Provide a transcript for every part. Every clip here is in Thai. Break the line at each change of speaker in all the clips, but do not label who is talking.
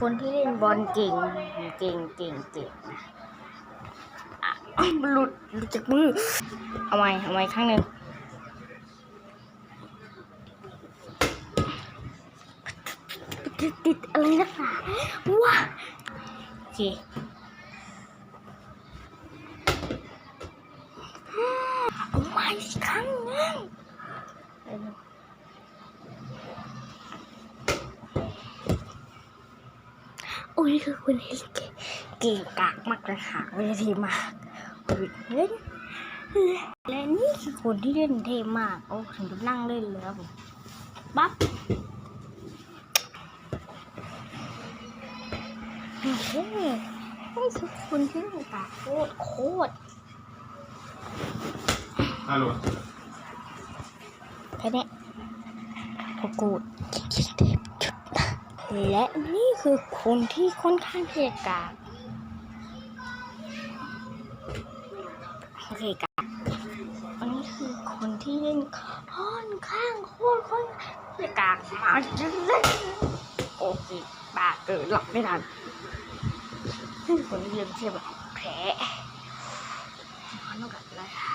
คนที่เล่นบอลเก่ง เก่งเก่งเก่งอะหลุดหลุดจากมือ เอาไว้เอาไว้ข้างหนึ่งติดติดอะไรนักหนาว้าโอเคเอาไว้อีกครั้งหนึง อ้ยคือคุณเลิเกเก่งกากมากเลยค่ะเวทีมากโอ้ยเล่นและนี่คือคนที่เล่นเท่มาก โอ้ถึงจะนั่งเล่นเลยครับผมปั๊บโอ้โหนี่คือคนที่เล่นกากโคตรโคตร
ฮัลโหล
แค่นี้พอกูดคิดเทปจุดนะ และนี่คือคนที่ค่อนข้างที่จะกากโอเคกากอันนี้คือคนที่เล่นค่อนข้างโคตรค่อนข้างที่กากมากเลยโอเคบาเกิดหลับไม่ทันนี่คือคนที่เล่นเทียบแบบแพ้มันต้องกับอะไรอะ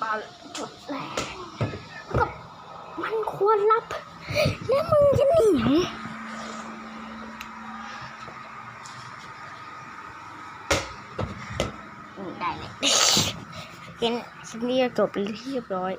บาจุดแรงกับมันควรรับแล้วมึงจะหนีอืม ได้เลยเห็นชิ้นนี้จบเป็นที่เรียบร้อย